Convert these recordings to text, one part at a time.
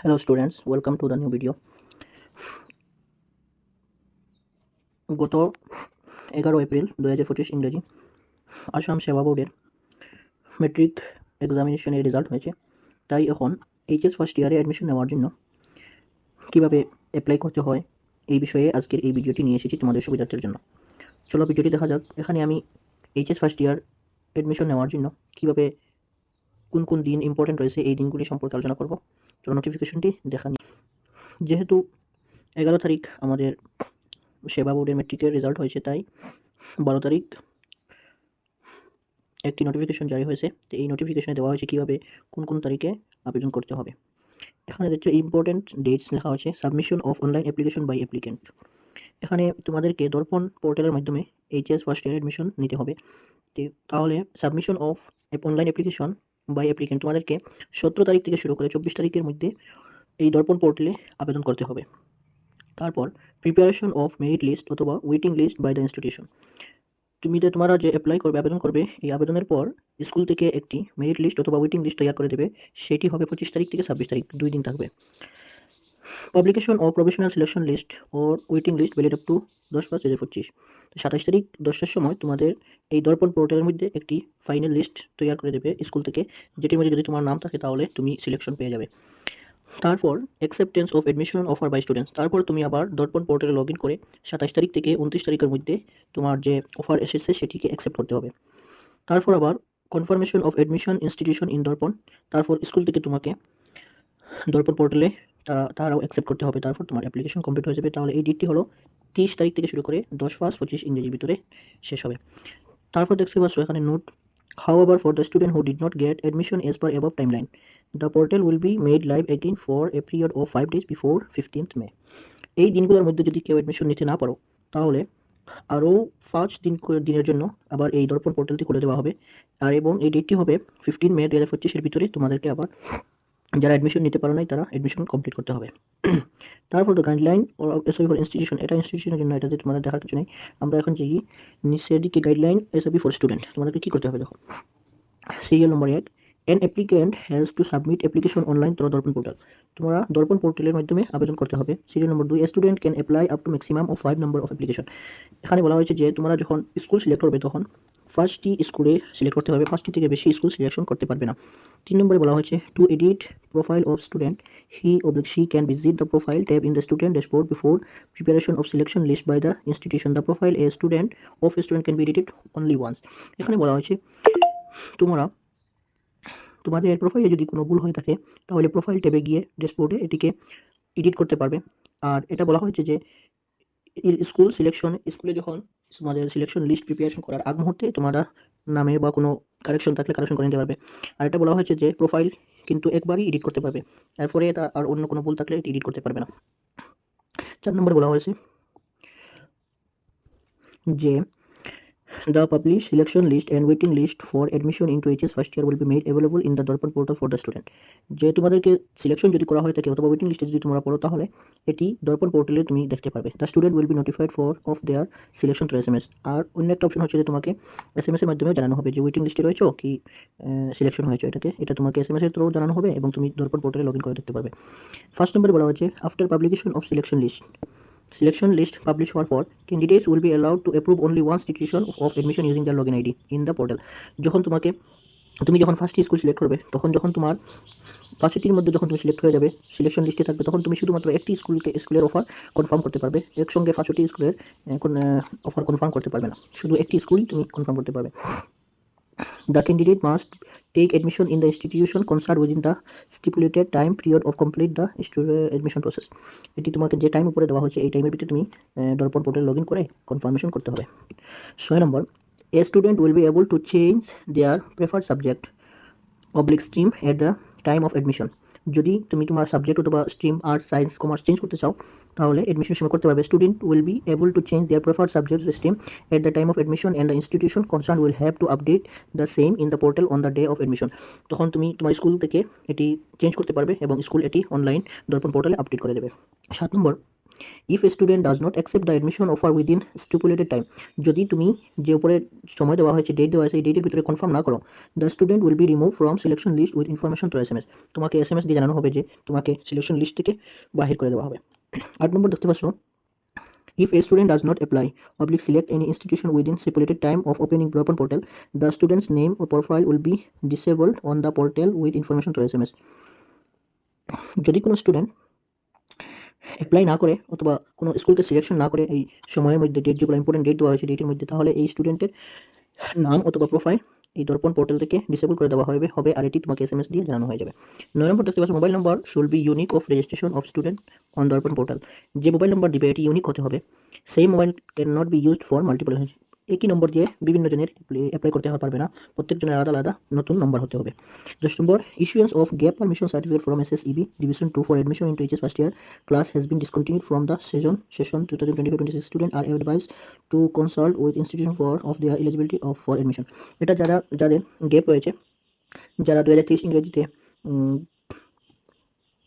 Hello students, welcome to the new video. গত এগারো April দু হাজার পঁচিশ ইংরেজি আসাম সেবা বোর্ডের মেট্রিক এক্সামিনেশনের রেজাল্ট হয়েছে। তাই এখন এইচএস ফার্স্ট ইয়ারে অ্যাডমিশন নেওয়ার জন্য কীভাবে অ্যাপ্লাই করতে হয় এই বিষয়ে আজকের এই ভিডিওটি নিয়ে এসেছি তোমাদের সুবিধার্থের জন্য। চলো ভিডিওটি দেখা যাক। এখানে আমি এইচএস ফার্স্ট ইয়ার অ্যাডমিশন নেওয়ার জন্য কীভাবে কোন কোন দিন ইম্পর্টেন্ট রয়েছে এই দিনগুলি সম্পর্কে আলোচনা করব। চলো নোটিফিকেশনটি দেখা নিই। যেহেতু এগারো তারিখ আমাদের সেবা বোর্ডের মেট্রিকের রেজাল্ট হয়েছে, তাই বারো তারিখ একটি নোটিফিকেশন জারি হয়েছে। তো এই নোটিফিকেশনে দেওয়া হয়েছে কীভাবে, কোন কোন তারিখে আবেদন করতে হবে। এখানে দেখছ ইম্পর্টেন্ট ডেটস লেখা হয়েছে submission of online application by applicant এখানে তোমাদেরকে দর্পণ পোর্টালের মাধ্যমে এইচএস ফার্স্ট ইয়ার অ্যাডমিশন নিতে হবে। তাহলে submission of online application by applicant তোমাদেরকে সতেরো তারিখ থেকে শুরু করে চব্বিশ তারিখের মধ্যে এই দর্পণ পোর্টালে আবেদন করতে হবে। তারপর প্রিপারেশন অফ মেরিট লিস্ট অথবা waiting list by the institution তুমি যে তোমরা যে অ্যাপ্লাই করবে, আবেদন করবে, এই আবেদনের পর স্কুল থেকে একটি মেরিট লিস্ট অথবা ওয়েটিং লিস্ট তৈরি করে দেবে। সেটি হবে পঁচিশ তারিখ থেকে ছাব্বিশ তারিখ, দুই দিন থাকবে। Publication of professional selection list or waiting list valid up to দশ পাঁচ দু হাজার পঁচিশ। তো সাতাশ তারিখ দশটার সময় তোমাদের এই দর্পণ পোর্টালের মধ্যে একটি ফাইনাল লিস্ট তৈরি করে দেবে স্কুল থেকে, যেটির মধ্যে যদি তোমার নাম থাকে তাহলে তুমি সিলেকশন পেয়ে যাবে। তারপর acceptance of admission offer by students তারপর তুমি আবার দর্পণ পোর্টালে লগ ইন করে সাতাশ তারিখ থেকে উনত্রিশ তারিখের মধ্যে তোমার যে অফার এসেছে সেটিকে অ্যাকসেপ্ট করতে হবে। তারপর আবার confirmation of admission institution in Darpan. তারপর স্কুল থেকে তোমাকে দর্পণ পোর্টালে তারা তারাও অ্যাকসেপ্ট করতে হবে। তারপর তোমার অ্যাপ্লিকেশন কমপ্লিট হয়ে যাবে। তাহলে এই ডেটটি হলো তিরিশ তারিখ থেকে শুরু করে দশ ফার্স্ট পঁচিশ ইংরেজির ভিতরে শেষ হবে। তারপর দেখতে পাচ্ছ এখানে note However, for the student who did not get admission as per above timeline, the portal will be made live again for a period of five days before 15th May. এই দিনগুলোর মধ্যে যদি কেউ অ্যাডমিশন নিতে না পারো তাহলে আরও পাঁচ দিন দিনের জন্য আবার এই দর্পণ পোর্টালটি খুলে দেওয়া হবে। আর এবং এই ডেটটি হবে ফিফটিন মে দু হাজার পঁচিশের ভিতরে তোমাদেরকে আবার যারা অ্যাডমিশন নিতে পারো নাই, তারা অ্যাডমিশন কমপ্লিট করতে হবে। তারপর তো গাইডলাইন এসবি ফর ইনস্টিটিউশন এটা ইনস্টিটিউশনের জন্য এটাতে তোমাদের দেখার কিছু নেই। আমরা এখন যে নিচের দিকে গাইডলাইন এসবি ফর স্টুডেন্ট তোমাদেরকে কী করতে হবে দেখো। সিরিয়াল নম্বর এক an applicant has to submit application online through Darpan portal তোমরা দর্পণ পোর্টালের মাধ্যমে আবেদন করতে হবে। সিরিয়াল নম্বর দুই student can apply up to maximum of five number of application এখানে বলা হয়েছে যে তোমরা যখন স্কুল সিলেক্ট করবে তখন ফার্স্টটি স্কুলে সিলেক্ট করতে হবে পাঁচটি থেকে বেশি স্কুল সিলেকশন করতে পারবে না। তিন নম্বরে বলা হয়েছে to edit profile of student he oblique she can visit the profile tab in the student dashboard before preparation of selection list by the institution the profile a student of student can be edited only once এখানে বলা হয়েছে, তোমরা, তোমাদের প্রোফাইলে যদি কোনো ভুল হয়ে থাকে, তাহলে প্রোফাইল ট্যাবে গিয়ে ড্যাশবোর্ডে এটিকে এডিট করতে পারবে। আর এটা বলা হয়েছে যে স্কুল সিলেকশন স্কুলে যখন তোমাদের সিলেকশন লিস্ট প্রিপারেশন করার আগ মুহূর্তে তোমরা নামে বা কোনো কারেকশন থাকলে কারেকশন করে নিতে পারবে। আর এটা বলা হয়েছে যে প্রোফাইল কিন্তু একবারই এডিট করতে পারবে। তারপরে এটা আর অন্য কোনো ভুল থাকলে এটি এডিট করতে পারবে না। চার নম্বর বলা হয়েছে যে The published selection list and waiting list for admission into HS first year will be made available in the Darpan portal for the student. যে তোমাদেরকে সিলেকশন যদি করা হয় থাকে অথবা ওয়েটিং লিস্টে যদি তোমরা পড়ো, তাহলে এটি দর্পণ পোর্টালে তুমি দেখতে পারবে। The student will be notified for of their selection through S M S আর অন্য একটা অপশন হচ্ছে যে তোমাকে এস এম এসের মাধ্যমে জানানো হবে যে ওয়েটিং লিস্টে রয়েছো কি সিলেকশন হয়েছে এটাকে। এটা তোমাকে এস এম এসের থ্রু জানানো হবে এবং তুমি দর্পণ পোর্টালে লগ ইন করে দেখতে পারবে। ফার্স্ট নম্বরে বলা হচ্ছে after publication of selection list Selection list published হওয়ার পর candidates will be allowed to approve only one institution of admission using their login ID in the portal. যখন তোমাকে তুমি যখন ফার্স্ট স্কুল সিলেক্ট করবে, তখন যখন তোমার পাঁচটির মধ্যে যখন তুমি সিলেক্ট হয়ে যাবে সিলেকশন লিস্টে থাকবে, তখন তুমি শুধুমাত্র একটি স্কুলকে স্কুলের অফার কনফার্ম করতে পারবে। একসঙ্গে পাঁচটি স্কুলের অফার কনফার্ম করতে পারবে না। শুধু একটি স্কুলই তুমি কনফার্ম করতে পারবে। The candidate must take admission in the institution concerned within the stipulated time period of complete the admission process. এটি তোমাকে যে টাইম উপরে দেওয়া হয়েছে, এই টাইমের ভিতরে তুমি দর্পণ পোর্টালে লগ ইন করে কনফার্মেশন করতে হবে ছয় number a student will be able to change their preferred subject oblique stream at the time of admission যদি তুমি তোমার সাবজেক্ট অথবা stream arts science commerce change করতে চাও, তাহলে অ্যাডমিশনের সময় করতে পারবে। Student will be able to change their prefer subject stream at the time of admission and the institution concern will have to update the same in the portal on the day of admission তখন তুমি তোমার school থেকে এটি change করতে পারবে এবং school এটি online দর্পণ পোর্টালে আপডেট করে দেবে। সাত number if a student does not accept the admission offer within stipulated time যদি তুমি যে উপরে সময় দেওয়া হয়েছে ডেট দেওয়া হয়েছে এই ডেটের ভিতরে কনফার্ম না করো the student will be remove from selection list with information through S M S তোমাকে এস এম এস দিয়ে জানানো হবে যে তোমাকে সিলেকশন লিস্ট থেকে বাহির করে দেওয়া হবে আট নম্বর দেখতে পাচ্ছ If a student does not apply, oblique select any institution within stipulated time of opening open portal, the student's name or profile will be disabled on the portal with information to SMS. যদি কোনো student apply না করে অথবা কোনো স্কুলকে selection না করে এই সময়ের মধ্যে ডেট যেগুলো ইম্পর্টেন্ট ডেট দেওয়া হয়েছে ডেটের মধ্যে, তাহলে এই স্টুডেন্টের নাম অথবা প্রোফাইল এই দর্পণ পোর্টাল থেকে ডিসেবল করে দেওয়া হবে হবে আর এটি তোমাকে এস এম এস দিয়ে জানানো হয়ে যাবে। নয় নম্বর দেখতে পাচ্ছ mobile number should be unique of registration of student on Darpan portal যে মোবাইল নম্বর দিবে, এটি ইউনিক হতে হবে। সেই mobile can not be used for multiple একই নম্বর দিয়ে বিভিন্ন জনের অ্যাপ্লাই করতে পারবে না। প্রত্যেকজনের আলাদা আলাদা নতুন নম্বর হতে হবে। দশ number issuance of gap permission certificate from S S EB division to for admission into HS first year class has been discontinued from the session session two thousand twenty twenty six student are advise to consult with institution for of their eligibility of for admission এটা যারা, যাদের gap রয়েছে, যারা দু হাজার তেইশ ইংরেজিতে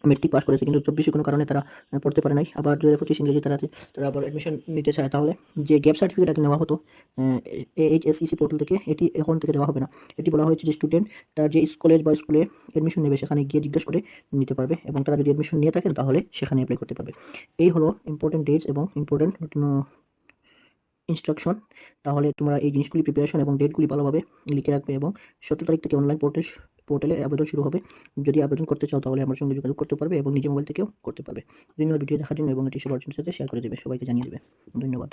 matric pass করেছে, কিন্তু চব্বিশে কোনো কারণে তারা পড়তে পারে নাই। আবার দু হাজার পঁচিশ ইংরেজি তারা তারা আবার অ্যাডমিশন নিতে চায়। তাহলে যে গ্যাপ সার্টিফিকেট আগে নেওয়া হতো এইচ এস ইসি পোর্টাল থেকে, এটি এখন থেকে দেওয়া হবে না। এটি বলা হয়েছে যে স্টুডেন্ট তার যে কলেজ বা স্কুলে অ্যাডমিশন নেবে, সেখানে গিয়ে জিজ্ঞেস করে নিতে পারবে এবং তারা যদি অ্যাডমিশন নিয়ে থাকেন, তাহলে সেখানে অ্যাপ্লাই করতে পারবে। এই হলো ইম্পর্টেন্ট ডেটস এবং ইম্পর্টেন্ট ইনস্ট্রাকশন তাহলে তোমরা এই জিনিসগুলি প্রিপারেশন এবং ডেটগুলি ভালোভাবে লিখে রাখবে এবং সতেরো তারিখ থেকে অনলাইন পোর্টাল পোর্টালে আবেদন শুরু হবে। যদি আবেদন করতে চাও, তাহলে আমার সঙ্গে যোগাযোগ করতে পারবে এবং নিজের মোবাইল থেকেও করতে পারবে। ধন্যবাদ ভিডিও দেখার জন্য এবং এটি সবার সাথে শেয়ার করে দেবে, সবাইকে জানিয়ে দেবে। ধন্যবাদ।